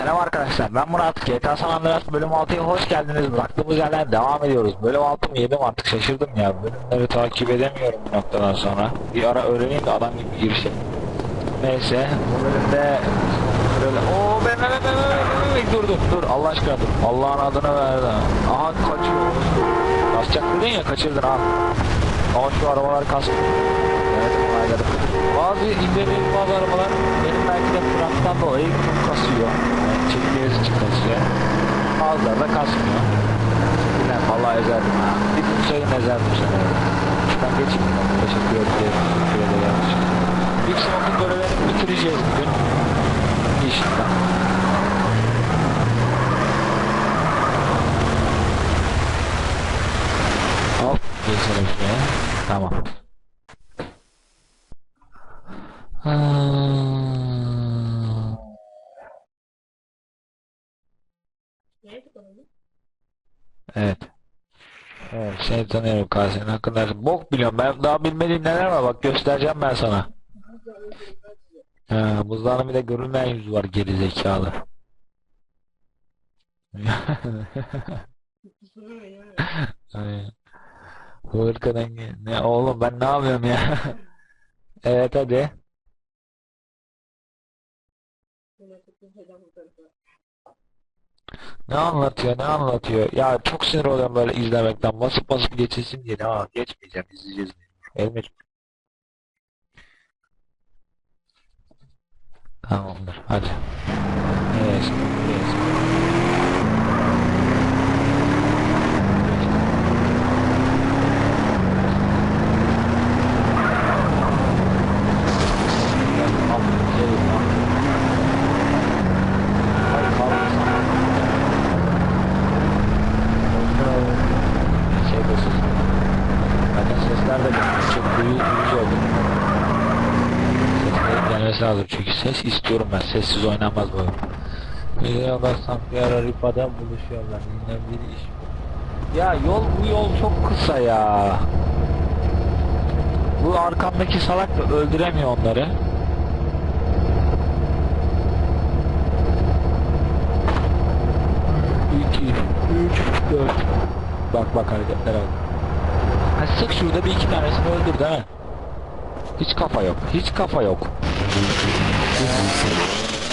Selam arkadaşlar ben Murat. GTA San Andreas bölüm 6'ya hoş geldiniz. Bıraktığımız yerden devam ediyoruz. Bölüm 6 mı 7 mi artık? Şaşırdım ya. Bölümleri takip edemiyorum bir noktadan sonra. Bir ara öğreneyim de adam gibi girişim neyse. Bu bölümde böyle ooo ben ben ben ben dur dur dur. Allah aşkına dur. Allah'ın adını verdi. Aha kaçıyor kasacak dedin ya kaçırdın ha. Ama şu arabalar kasmıyor Evet olayladım. Bazı indirdiğim bazı arabalar benim belki de fraktan dolayı çok kasıyor. Yani çekmeyesi çıkmasıyor. Bazıları da kasmıyor. Ulan vallahi ezerdim ha. Bir gün söyleyin ezerdim seni. Şuradan geçeyim. Teşekkür ederim. Teşekkür ederim. Big Smoke'un görevlerini bitireceğiz bugün. İnşallah. Hop. Geçelim şuraya. Tamam. Hmm. Nerede konumuz? Evet. Evet, seni tanıyorum Kase'nin hakkında. Bok biliyorum. Ben daha bilmediğim neler var. Bak göstereceğim ben sana. Ha, buzdağının bir de görünmeyen yüzü var geri zekalı. Ay, Bu ırkadan ne oğlum ben ne yapıyorum ya? Evet hadi. Ne anlatıyor ne anlatıyor? Ya çok sinir oluyorum böyle izlemekten. Basıp basıp geçilsin diye. Ha geçmeyeceğim izleyeceğiz. Elime Tamamdır hadi. Evet. evet. Lazım çünkü ses istiyorum ben. Sessiz oynanmaz bu. Bir baksam bir ara Ripa'da buluşuyorlar. Yine bir iş. Ya yol bu yol çok kısa ya. Bu arkamdaki salak da öldüremiyor onları. İki, üç, dört. Bak bak hareketlere bak. Ha, sık şurada bir iki tanesini öldür değil mi? Hiç kafa yok. Hiç kafa yok.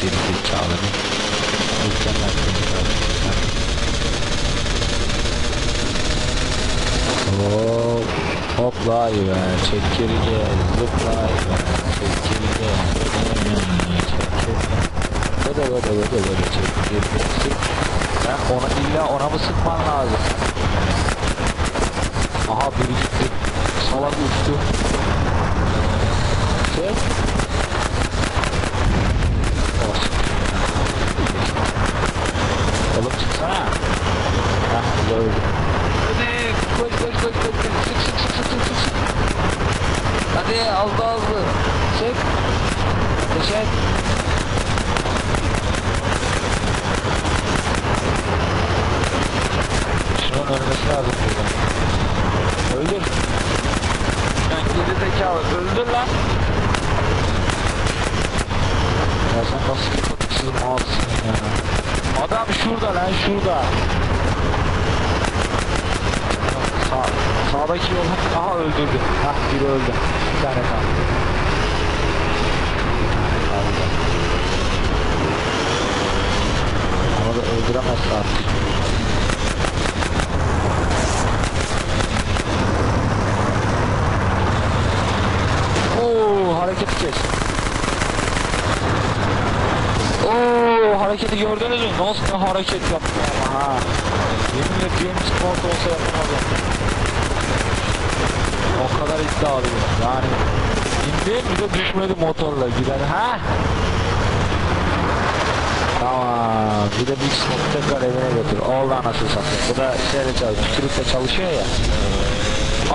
Geri zekalı. Mükemmel Hop, hoplayı ver, çekirge, zıplayı ver, çekirge, çekirge. Vada vada vada vada çekirge, sık. Ben ona illa ona mı sıkman lazım? Aha biri gitti. Salak uçtu. Çek. Olsun. Oğlum çıksana. Hah da öldü. Hadi koş koş koş koş. koş. Sık sık sık sık sık sık. Hadi daha hızlı. Sık. Ateş et. Şunun ölmesi lazım buradan. Öldür. Lan geri zekalı öldür lan. Ya sen nasıl bir katıksız mağazısın ya. Adam şurada lan şurada. Sağ, sağdaki yol. Aha öldürdü. Hah biri öldü. Bir tane kaldı. Ama da öldüremezsin artık. Oo hareketi kes. Oo hareketi gördünüz mü? Nasıl bir hareket yaptı ama ha. Yeminle James Bond olsa yapamazdım. O kadar iddialıyım. Yani indi bir de düşmedi motorla giren ha. Tamam. Bir de Big Smoke tekrar evine götür. Oldu anasını satayım. Bu da şeyle çalışıyor. Sürükle çalışıyor ya.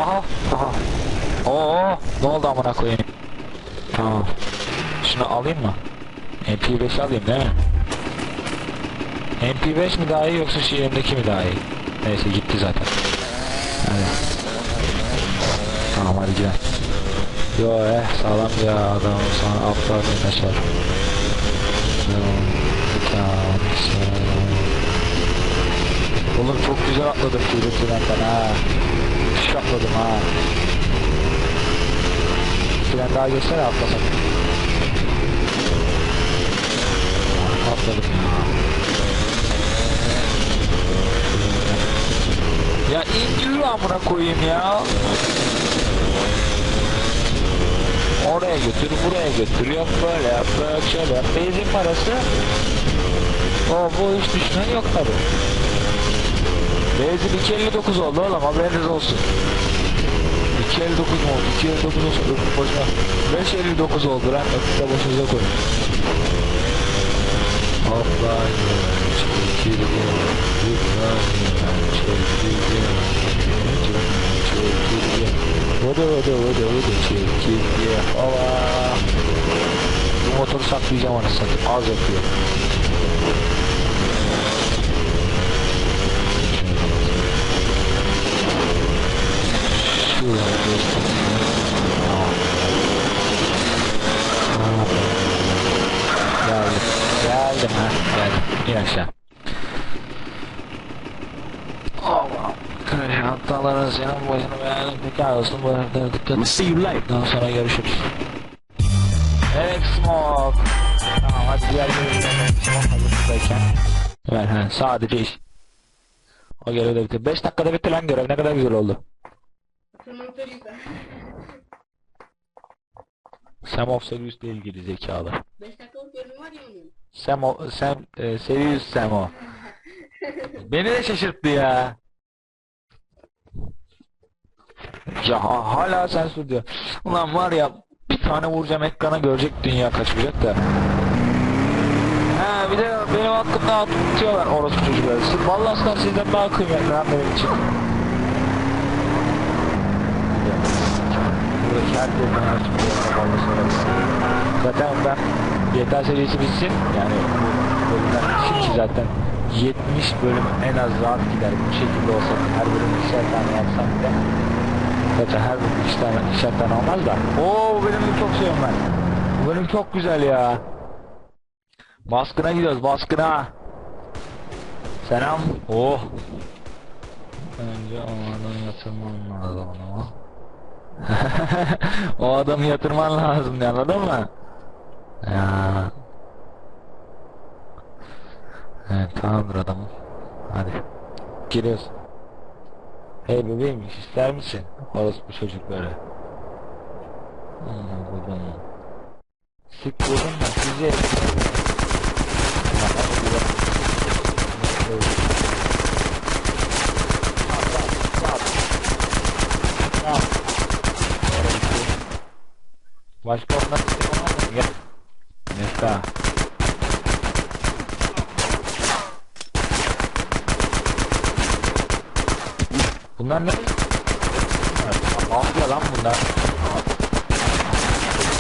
Aha. Aha. Oo, ne oldu amına koyayım? Tamam. Şunu alayım mı? MP5 alayım değil mi? MP5 mi daha iyi yoksa şu mi daha iyi? Neyse gitti zaten. Hadi. Tamam hadi gidelim. Yo eh sağlam ya adam sana aptal bir tamam. Oğlum çok güzel atladım kuyruğundan ha. Müthiş atladım ha. Tren daha geçsene atlasak. Atladım ya. Ya indir amına koyayım ya. Oraya götür, buraya götür, yok böyle yap, böyle şöyle yap. Benzin parası. O bu hiç düşünen yok tabi. Benzin 2.59 oldu oğlum haberiniz olsun. 2.59 mu oldu? 2.59 olsun öpüp boşuna. 5.59 oldu lan öpüp de boşunuza koyun. Offline, 2.59, 2.59, Bu motoru saklayacağım anasını az yapıyor. Geldim. Ha. Geldim. İn aşağı. Allah. Senin boyunu beğendim. Pekala olsun bu heriflere dikkat et. See you later. Daha sonra görüşürüz. Evet Smoke. Tamam hadi diğer görevlerine Smoke hazırlıktayken. Ha sadece iş. O görev de bitti. 5 dakikada bitti lan görev ne kadar güzel oldu. Sam of Serious ile ilgili zekalı. 5 dakikalık bölüm var ya onun. Sam o, Sam, e, Serious Sam o. Beni de şaşırttı ya. Ya ha- hala sensör diyor. Ulan var ya bir tane vuracağım ekrana görecek dünya kaçmayacak da. Ha bir de benim hakkımda atıyorlar orospu çocukları. Siz Ballaslar sizden daha kıymetli lan benim için. Buradaki herkes bana açıklıyor. Ballaslara. Zaten ben GTA serisi bitsin. Yani bu bölümler bitsin zaten 70 bölüm en az rahat gider. Bu şekilde olsa her bölüm ikişer tane yapsam bile. Zaten her ikişer tane olmaz da. Oo bölümü çok seviyorum ben. Bölüm çok güzel ya. Baskına gidiyoruz baskına. Selam. Oh. Önce o adamı yatırman lazım ama. o adamı yatırman lazım diye anladın mı? Ya. Evet tamamdır adamım. Hadi. Giriyoruz. Hey bebeğim ister misin? Orospu çocuk böyle. Aman kurban. Sık vurdun mu sizi? Başka ondan istedim ama gel. Nesta. Bunlar ne? Mafya lan bunlar.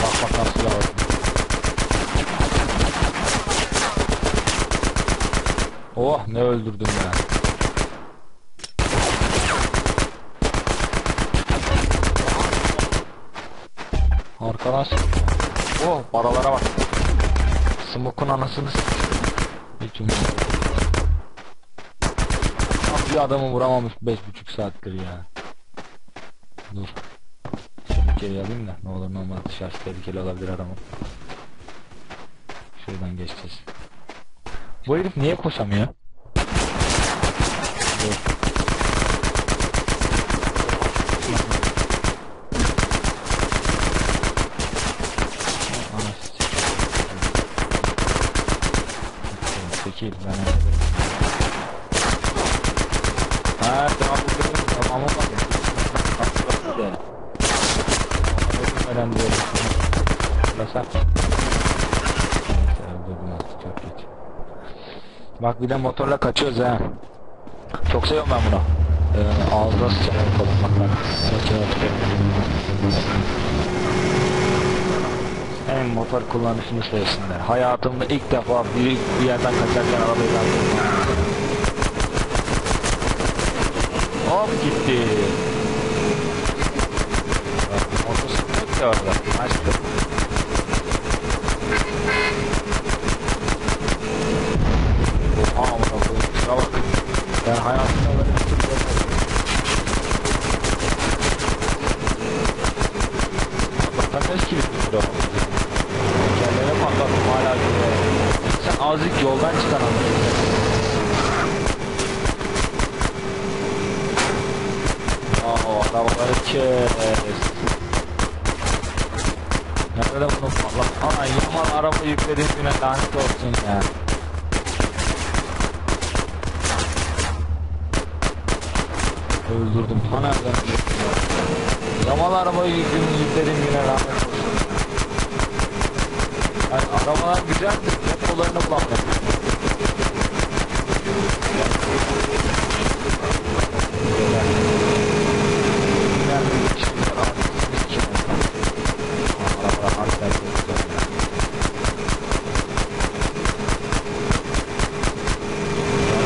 Bak bak nasıl yavaş. Oh ne öldürdüm ya. Arkadan Oh paralara bak. Smoke'un anasını Hiç umurumda. Bir adamı vuramamış 5,5 saattir ya. Dur. Şunu geri alayım da ne olur ne olmaz dışarısı tehlikeli olabilir adamın. Şuradan geçeceğiz. Bu herif niye koşamıyor? Dur. Çekil ben hallederim. Ha tamam buradayım. Tamam olmadı. Atladı de. Öldürmeden diyorum. Basak. Neyse öldürdüm artık çok geç. Bak bir de motorla kaçıyoruz ha. Çok seviyorum ben bunu. Ee, ağzına sıçrayan kalın bak En motor kullanışını sevsinler. Hayatımda ilk defa bir, bir yerden kaçarken arabayı ben Hop gitti. Motosiklet de orada. Açtı. Oha amına koyayım. Şuna bak. Ben hayatımda böyle bir tür görmedim. Allah'tan kaç kilit bir tür Kendine patlattım hala güzel. Sen azıcık yoldan çıkan anladın. Aa arabaları kes. Nerede bunu patlat? Ana yaman araba yüklediğim güne lanet olsun ya. Öldürdüm. Ha nereden öldürdüm ya? Yaman arabayı yüklediğim güne lanet olsun. Yani arabalar güzeldir. Depolarını bulamıyorum. Güzel bir şey var. Ağzınızı kim Arabalar harbiden çok güzel ya.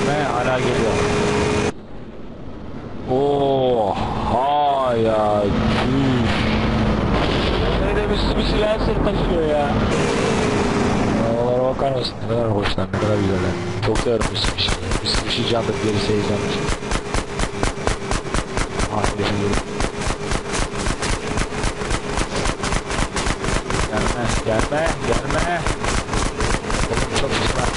Ne hala geliyor. Oha ya. Tüh. Öyle bir sürü silencer taşıyor ya. Arabalara bakar mısın? Ne kadar hoşlar, ne kadar güzeller. Çok bir sürü şey. Bir sürü şey candır, gerisi heyecandır. Harika bir şey. Gelme, gelme, gelme. Çok güzel.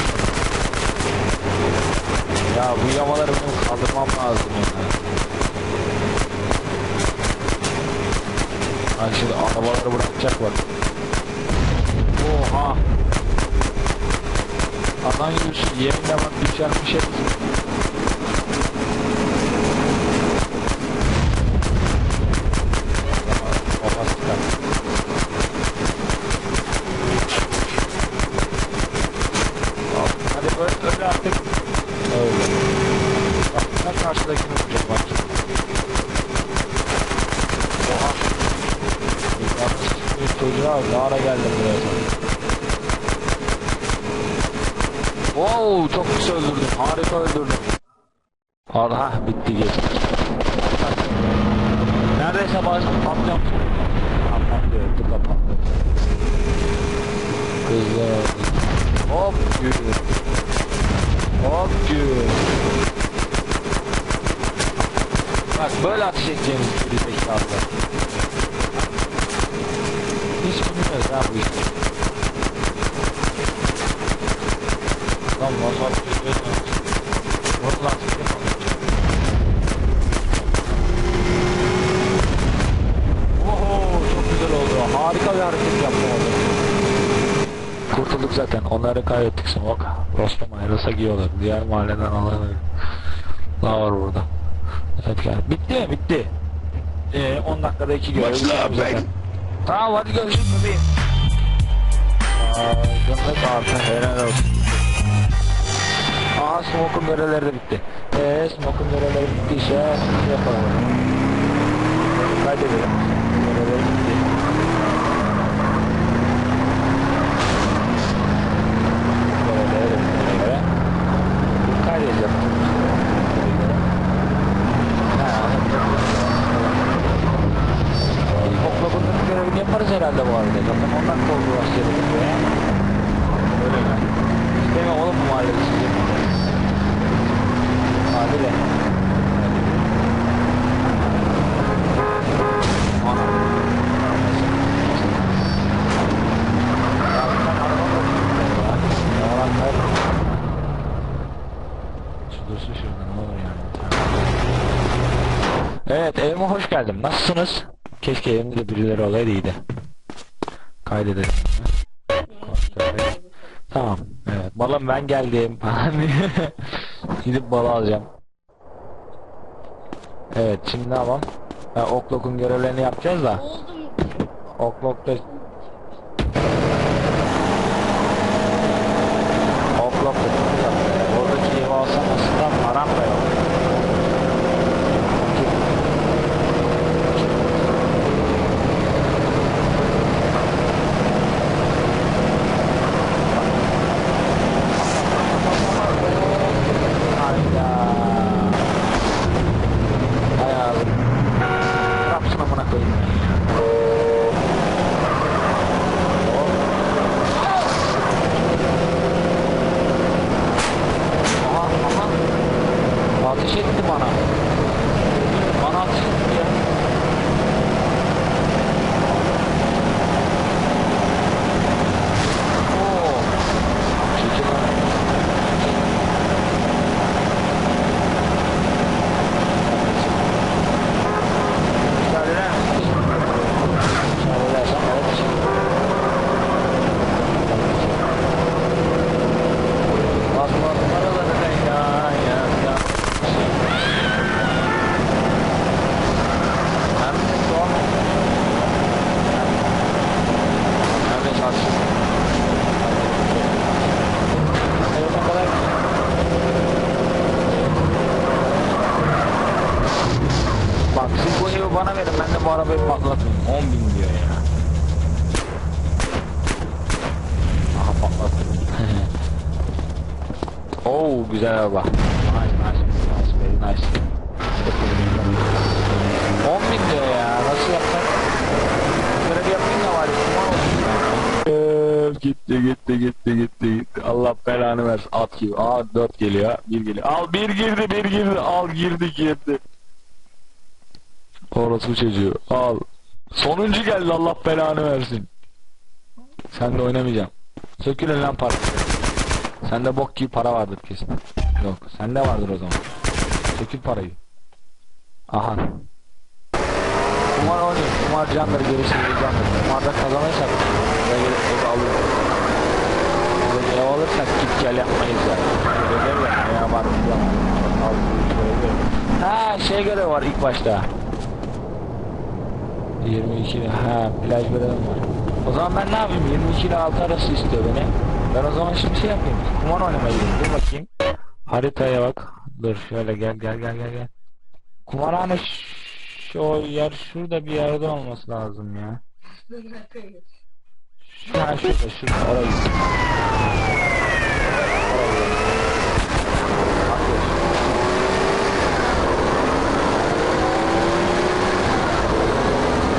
Ya bu yamaları benim kaldırmam lazım ya. Ay şimdi arabaları bırakacak bak. Oha. Adam gibi şu yeminle bak düşer bir şey. Kafası çıkar. Al, Hadi öyle, öyle artık. Öyle. Bak ben karşıdakini vuracağım bak. Oha. Yalnız çocuğa ne ara geldim buraya sen. Wow çok güzel Harika öldürdüm. Allah bitti geçti. Neredeyse başım patlıyorum. Patlıyor, tıkla patlıyor. Güzel. Hop gül. Hop gül. Bak böyle ateş edeceğimiz bir zekalı. Hiç bilmiyoruz ha bu işi. Lan valla bir şey Oho çok güzel oldu. Harika bir hareket yaptı orada. Kurtulduk zaten. Onları kaybettik Smok. Rostam ayrılsak iyi olur. Diğer mahalleden alalım. Daha var burada. Evet yani. Bitti mi? Bitti. Ee, 10 dakikada 2 görev. Tamam hadi görüşürüz bebeğim. Aydınlık artı helal olsun. Aa smoke'un görevleri de bitti. Eee smoke'un görevleri bittiyse şey yapalım. Kaydedelim. Görevleri bitti. Görevleri bittiğine göre. Kaydedeceğim. Yaparız herhalde bu arada. Zaten ondan koldu başlayalım. Öyle mi? İstemiyorum oğlum bu mahallede sizi. Hadi de. Ana. Ya sen araba mı yapıyorsun ya? Yalan ver. Şu Evet evime hoş geldin. Nasılsınız? Keşke evimde de birileri olaydı iyiydi. Kaydedelim. Tamam. Evet. Balım ben geldim. Gidip balı alacağım. Evet şimdi ne yapalım? Ha, Oklok'un görevlerini yapacağız da. Oldu mu? Oklok'ta Oklok'ta çok yaptı. Oradaki evi alsam aslında param da yok. Hayda. Hay abi. Yapsın amına koyayım. ateş etti bana. Bana ateş etti ya. Oo. Çekil lan. Müsaade eder misin? Müsaade edersen evet. Bas bas paraları ya ya ya. Hem de doğal. Hem de çarşı. Evet ne kadar Bak siz bu evi bana verin ben de bu arabayı patlatayım. 10 bin diyor ya. Aha patlattım. Oo güzel araba. Nice nice nice very nice. 10 bin diyor ya nasıl yapsak? Böyle bir yapayım da var ya. Gitti gitti gitti gitti gitti. Allah belanı versin at gibi. Aa 4 geliyor. 1 geliyor. Al 1 girdi 1 girdi. Al girdi girdi. Orası çocuğu. Al. Sonuncu geldi Allah belanı versin. Sen de oynamayacaksın. Sökülün lan para. Sende bok gibi para vardır kesin. Yok. Sende vardır o zaman. Sökül parayı. Aha. Kumar oynayın. Kumar candır gerisi candır. Kumarda kazanırsak ev alırız. Ev alırsak git gel yapmayız yani. Ödev ya. Ya var. Ha şey görev var ilk başta. 22 ile ha plaj görevim var. O zaman ben ne yapayım? 22 ile 6 arası istiyor beni. Ben o zaman şimdi şey yapayım. Kumar oynamaya gideyim. Dur bakayım. Haritaya bak. Dur şöyle gel gel gel gel gel. Kumarhane şu yer şurada bir yerde olması lazım ya. Şu, ha şurada şurada. Oraya git.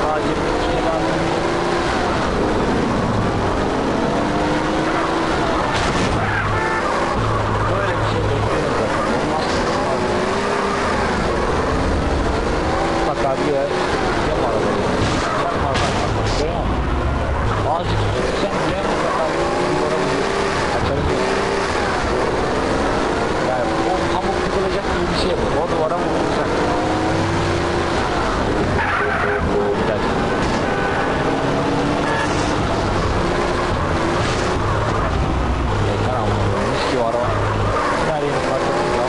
Aa, 23 lira aldım. Böyle bir şey bekliyorum zaten. Olmaz. Bak abi ya. Yapma arabayı. Yapma arabayı. Görüyor musun? Azıcık sen bile bak abi. Duvara vuruyor. Açarız ya. Yani o pamuk tıkılacak gibi bir şey bu. O duvara vurulacak. Bir dakika. Yeter ama. Mis gibi araba. Her yeri patlatıyor. ya.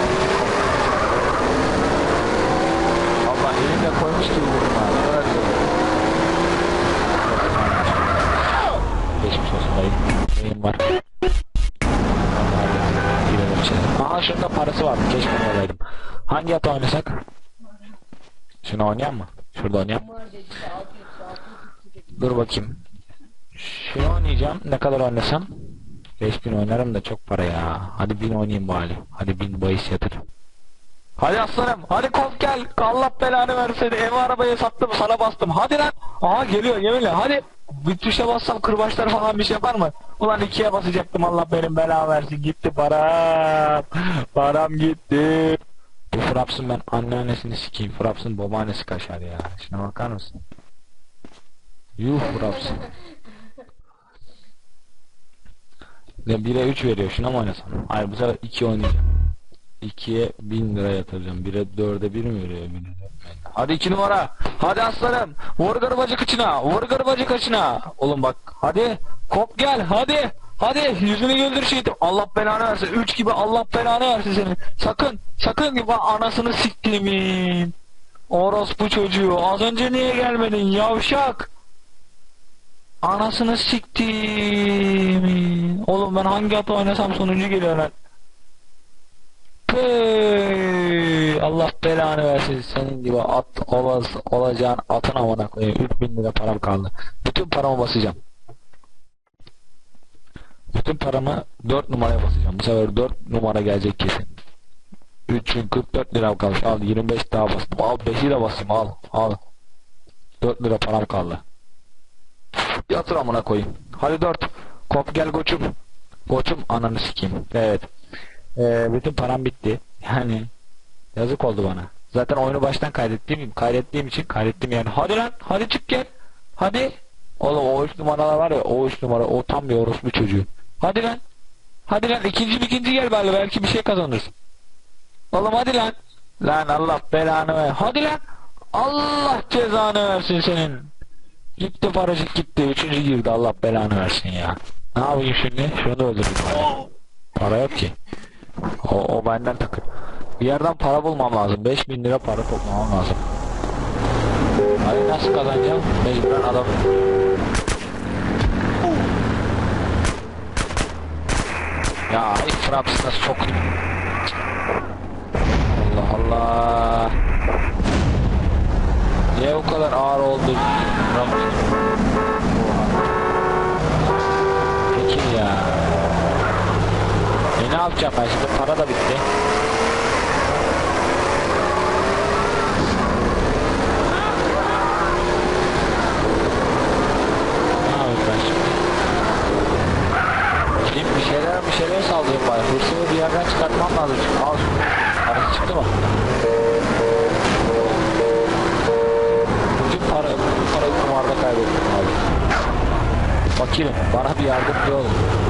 Allah elimle koymuş gibi ha. Ne kadar güzel. Geçmiş olsun dayı. Neyim var? Aha şurada parası vardı. Keşke onu alaydım. Hangi ata oynasak? Şunu oynayalım mı? Şurada oynayalım. Dur bakayım. Şunu oynayacağım. Ne kadar oynasam? 5000 oynarım da çok para ya. Hadi 1000 oynayayım bari. Hadi 1000 bahis yatır. Hadi aslanım. Hadi kop gel. Allah belanı versin. Ev arabayı sattım sana bastım. Hadi lan. Aha geliyor yeminle. Hadi. Bir tuşa bassam kırbaçlar falan bir şey yapar mı? Ulan ikiye basacaktım Allah benim belamı versin. Gitti param. Param gitti. Bu Fraps'ın ben anneannesini sikeyim. Fraps'ın babaannesi kaşar ya. Şuna bakar mısın? Yuh Fraps'ın. Ne 1'e 3 veriyor. Şuna mı oynasam? Hayır bu sefer 2 oynayacağım. 2'ye 1000 lira yatıracağım. 1'e 4'e 1 mi veriyor? 1'e 4 Hadi 2 numara. Hadi aslanım. Vur garbacı kıçına. Vur garbacı kıçına. Oğlum bak. Hadi. Kop gel. Hadi. Hadi. Yüzünü güldür şeydim. Allah belanı versin. 3 gibi Allah belanı versin senin. Sakın. Sakın gibi anasını siktimin. Orospu çocuğu. Az önce niye gelmedin? Yavşak. Anasını siktimin. Oğlum ben hangi ata oynasam sonuncu geliyor lan. Allah belanı versin senin gibi at olaz, olacağın atın amına koyayım 3000 lira param kaldı. Bütün paramı basacağım. Bütün paramı 4 numaraya basacağım. Bu sefer 4 numara gelecek kesin. 3044 lira kalmış. Al 25 daha bastım. Al 5'i de basayım al. Al. 4 lira param kaldı. Yatır amına koyayım. Hadi 4. Kop gel koçum. Koçum ananı sikeyim. Evet. Ee, bütün param bitti. Yani Yazık oldu bana. Zaten oyunu baştan kaydettiğim kaydettiğim için kaydettim yani. Hadi lan hadi çık gel. Hadi. Oğlum o üç numaralar var ya o üç numara o tam bir orospu çocuğu. Hadi lan. Hadi lan ikinci ikinci gel bari belki bir şey kazanırsın. Oğlum hadi lan. Lan Allah belanı ver. Hadi lan. Allah cezanı versin senin. Gitti paracık gitti. Üçüncü girdi Allah belanı versin ya. Ne yapayım şimdi? Şunu bari. Para yok ki. O, o benden takır. Bir yerden para bulmam lazım. 5000 lira para toplamam lazım. Hayır nasıl kazanacağım? Mecburen adam. Ya ilk Fraps'ına sokayım. Allah Allah. Niye bu kadar ağır oldu? Fraps? Peki ya. Yapacağım ben şimdi? Para da bitti. Şimdi? Bir şeyler bir şeyler saldırayım bari. Hırsımı bir yerden çıkartmam lazım. Al. Parası çıktı mı? Bütün para, bütün parayı kumarda kaybettim abi. Fakirim. Bana bir yardımcı olun.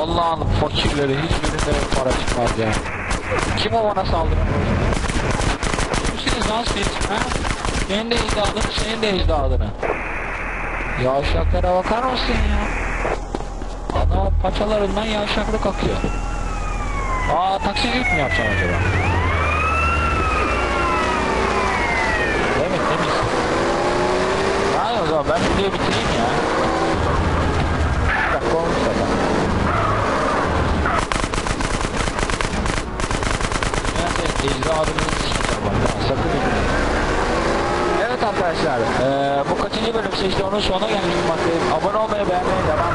Vallahi fakirleri hiçbirinden para çıkmaz ya. Kim o bana saldıran? Kimsiniz lan siz? Ha? Senin de icdadını, senin de icdadını. Yavşaklara bakar mısın ya? Adamın paçalarından yavşaklık akıyor. Aa taksicilik mi yapsam acaba? Evet temiz. Hayır o zaman ben videoyu bitireyim ya. Bir dakika olmuş zaten. Bak. Sakın bilmeyin. Evet arkadaşlar, eee, bu kaçıncı bölüm işte onun sonuna gelmiş bulmaktayım. Abone olmayı, beğenmeyi devam